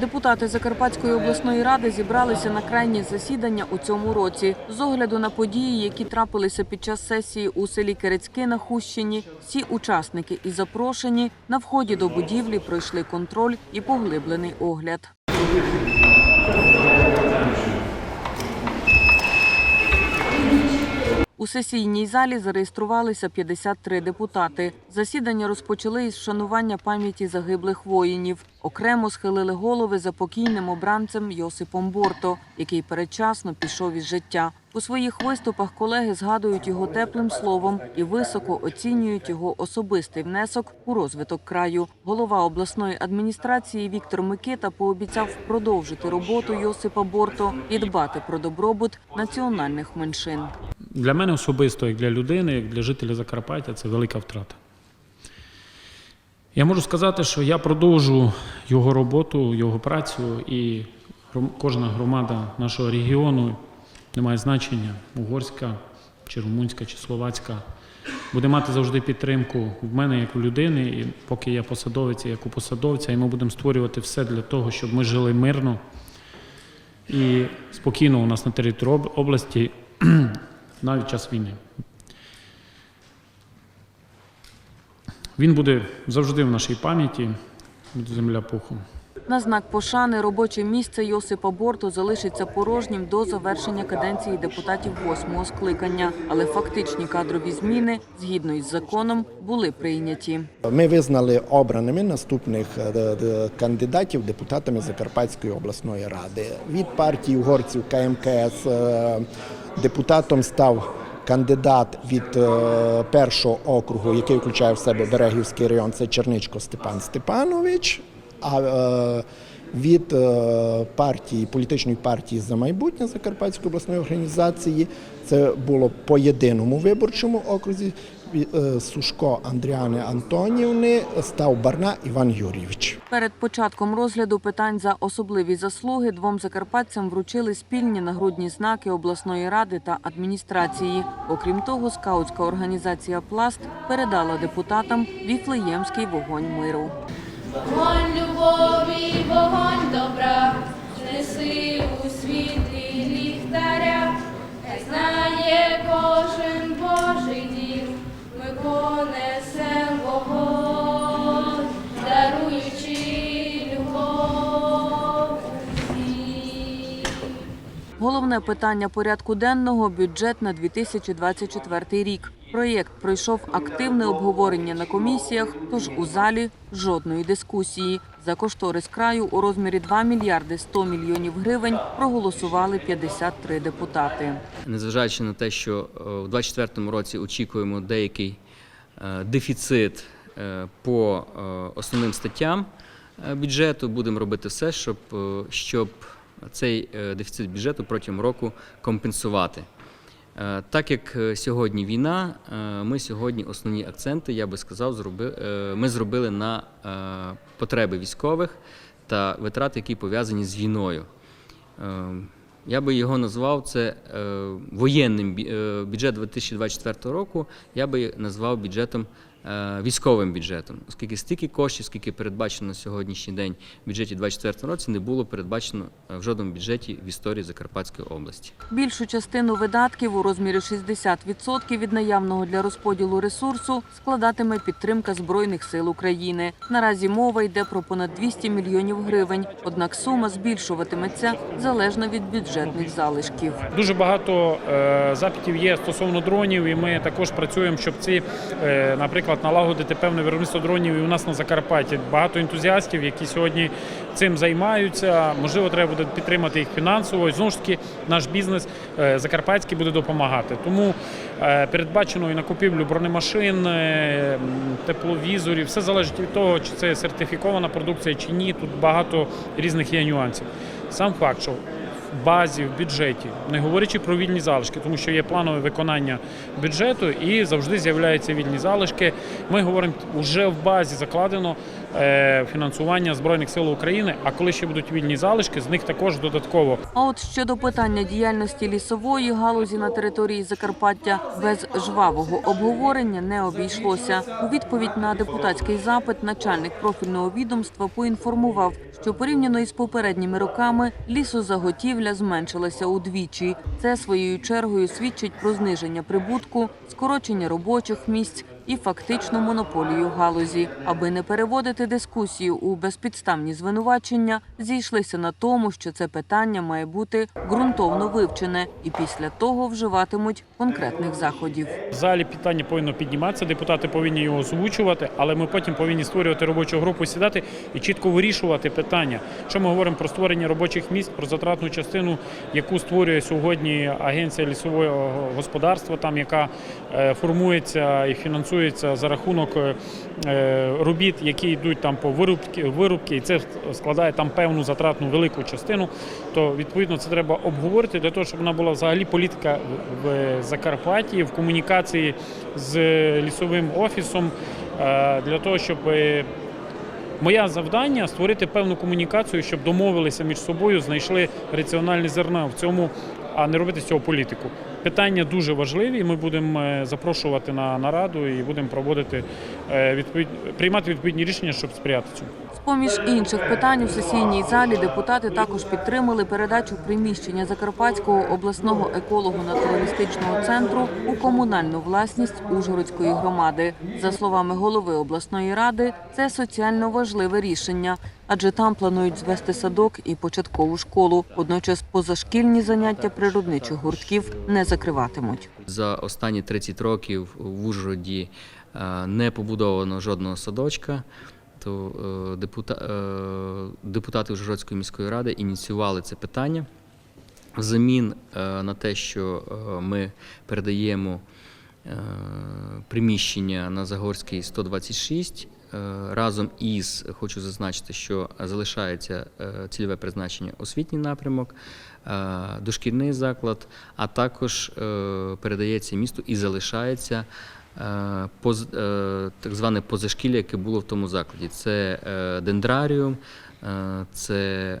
Депутати Закарпатської обласної ради зібралися на крайнє засідання у цьому році. З огляду на події, які трапилися під час сесії у селі Керецьки на Хущині, всі учасники і запрошені на вході до будівлі пройшли контроль і поглиблений огляд. У сесійній залі зареєструвалися 53 депутати. Засідання розпочали із вшанування пам'яті загиблих воїнів. Окремо схилили голови за покійним обранцем Йосипом Борто, який передчасно пішов із життя. У своїх виступах колеги згадують його теплим словом і високо оцінюють його особистий внесок у розвиток краю. Голова обласної адміністрації Віктор Микита пообіцяв продовжити роботу Йосипа Борто і дбати про добробут національних меншин. Для мене особисто, як для людини, як для жителя Закарпаття, це велика втрата. Я можу сказати, що я продовжу його роботу, його працю, і кожна громада нашого регіону, не має значення, угорська, чи румунська, чи словацька, буде мати завжди підтримку в мене як у людини, і поки я посадовець, як у посадовця, і ми будемо створювати все для того, щоб ми жили мирно і спокійно у нас на території області навіть час війни. Він буде завжди в нашій пам'яті, земля пухом. На знак пошани робоче місце Йосипа Борту залишиться порожнім до завершення каденції депутатів восьмого скликання, але фактичні кадрові зміни, згідно із законом, були прийняті. Ми визнали обраними наступних е, д- д- кандидатів депутатами Закарпатської обласної ради. Від партії угорців КМКС е, депутатом став кандидат від е, першого округу, який включає в себе Берегівський район, це Черничко Степан Степанович. А е, від е, партії політичної партії за майбутнє Закарпатської обласної організації це було по єдиному виборчому окрузі. Е, Сушко Андріани Антонівни став Барна Іван Юрійович. Перед початком розгляду питань за особливі заслуги двом закарпатцям вручили спільні нагрудні знаки обласної ради та адміністрації. Окрім того, скаутська організація Пласт передала депутатам віфлеємський вогонь миру. Головне питання порядку денного бюджет на 2024 рік. Проєкт пройшов активне обговорення на комісіях, тож у залі жодної дискусії. За кошторис краю у розмірі 2 мільярди 100 мільйонів гривень проголосували 53 депутати. незважаючи на те, що е, у 2024 році очікуємо деякий е, дефіцит е, по основним статтям бюджету, будемо робити все, щоб, щоб цей е, дефіцит бюджету протягом року компенсувати. Е, Так як е, сьогодні війна, ми сьогодні основні акценти, я би сказав, зроби, ми зробили на потреби військових та витрати, які пов'язані з війною. Я би його назвав це воєнним бюджет 2024 року. Я би назвав бюджетом військовим бюджетом, оскільки стільки коштів, скільки передбачено на сьогоднішній день в бюджеті 2024 році, не було передбачено е, в жодному бюджеті в історії Закарпатської області. Більшу частину видатків у розмірі 60% від наявного для розподілу ресурсу складатиме підтримка Збройних сил України. Наразі мова йде про понад 200 мільйонів гривень, однак сума збільшуватиметься залежно від бюджетних залишків. Дуже багато е, запитів є стосовно дронів, і ми також працюємо, щоб ці, е, наприклад, налагодити певне виробництво дронів і у нас на Закарпатті. Багато ентузіастів, які сьогодні цим займаються. Можливо, треба буде підтримати їх фінансово. І знову ж таки, наш бізнес е, закарпатський буде допомагати. Тому е, передбачено і на купівлю бронемашин, е, тепловізорів. Все залежить від того, чи це сертифікована продукція чи ні. Тут багато різних є нюансів. Сам факт, що базі, в бюджеті, не говорячи про вільні залишки, тому що є планове виконання бюджету і завжди з'являються вільні залишки. Ми говоримо, вже в базі закладено е, фінансування збройних сил України. А коли ще будуть вільні залишки, з них також додатково А от щодо питання діяльності лісової галузі на території Закарпаття без жвавого обговорення не обійшлося. У відповідь на депутатський запит начальник профільного відомства поінформував, що порівняно із попередніми роками лісозаготівля зменшилася удвічі. Це своєю чергою свідчить про зниження прибутку, скорочення робочих місць і фактично монополію галузі. Аби не переводити дискусію у безпідставні звинувачення, зійшлися на тому, що це питання має бути ґрунтовно вивчене, і після того вживатимуть конкретних заходів. В залі питання повинно підніматися, депутати повинні його озвучувати, але ми потім повинні створювати робочу групу, сідати і чітко вирішувати питання. Що ми говоримо про створення робочих місць, про затратну частину, яку створює сьогодні агенція лісового господарства, там яка е, формується і фінансується за рахунок е, е, робіт, які йдуть там по вирубки, і це складає там певну затратну велику частину. То відповідно це треба обговорити для того, щоб вона була взагалі політика в- Закарпатті в комунікації з лісовим офісом е, для того, щоб е, Моє завдання створити певну комунікацію, щоб домовилися між собою, знайшли раціональне зерна в цьому, а не робити з цього політику. Питання дуже важливі. Ми будемо е, запрошувати на нараду і будемо проводити е, відповідь, приймати відповідні рішення, щоб сприяти цьому. З-поміж інших питань у сесійній залі депутати також підтримали передачу приміщення Закарпатського обласного еколого-натуралістичного центру у комунальну власність Ужгородської громади. За словами голови обласної ради, це соціально важливе рішення, адже там планують звести садок і початкову школу. Водночас позашкільні заняття природничих гуртків не закриватимуть. За останні 30 років в Ужгороді е, не побудовано жодного садочка. То е, е, депутати Ужгородської міської ради ініціювали це питання взамін на те, що ми передаємо приміщення на Загорській 126. Е, Разом із хочу зазначити, що залишається е, цільове призначення освітній напрямок, е, дошкільний заклад, а також передається місту і залишається так зване позашкілля, яке було в тому закладі. Це дендраріум, це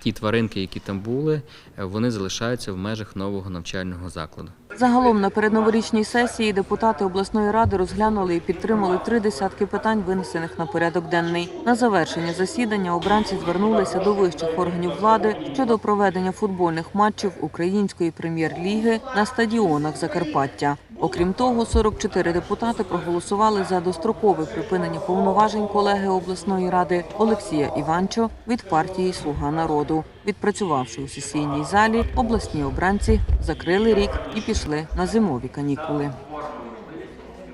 ті тваринки, які там були, е, вони залишаються в межах нового навчального закладу. Загалом на передноворічній сесії депутати обласної ради розглянули і підтримали три десятки питань, винесених на порядок денний. На завершення засідання обранці звернулися до вищих органів влади щодо проведення футбольних матчів української прем'єр-ліги на стадіонах Закарпаття. Окрім того, 44 депутати проголосували за дострокове припинення повноважень колеги обласної ради Олексія Іванчо від партії Слуга народу. Відпрацювавши у сесійній залі, обласні обранці закрили рік і пішли на зимові канікули.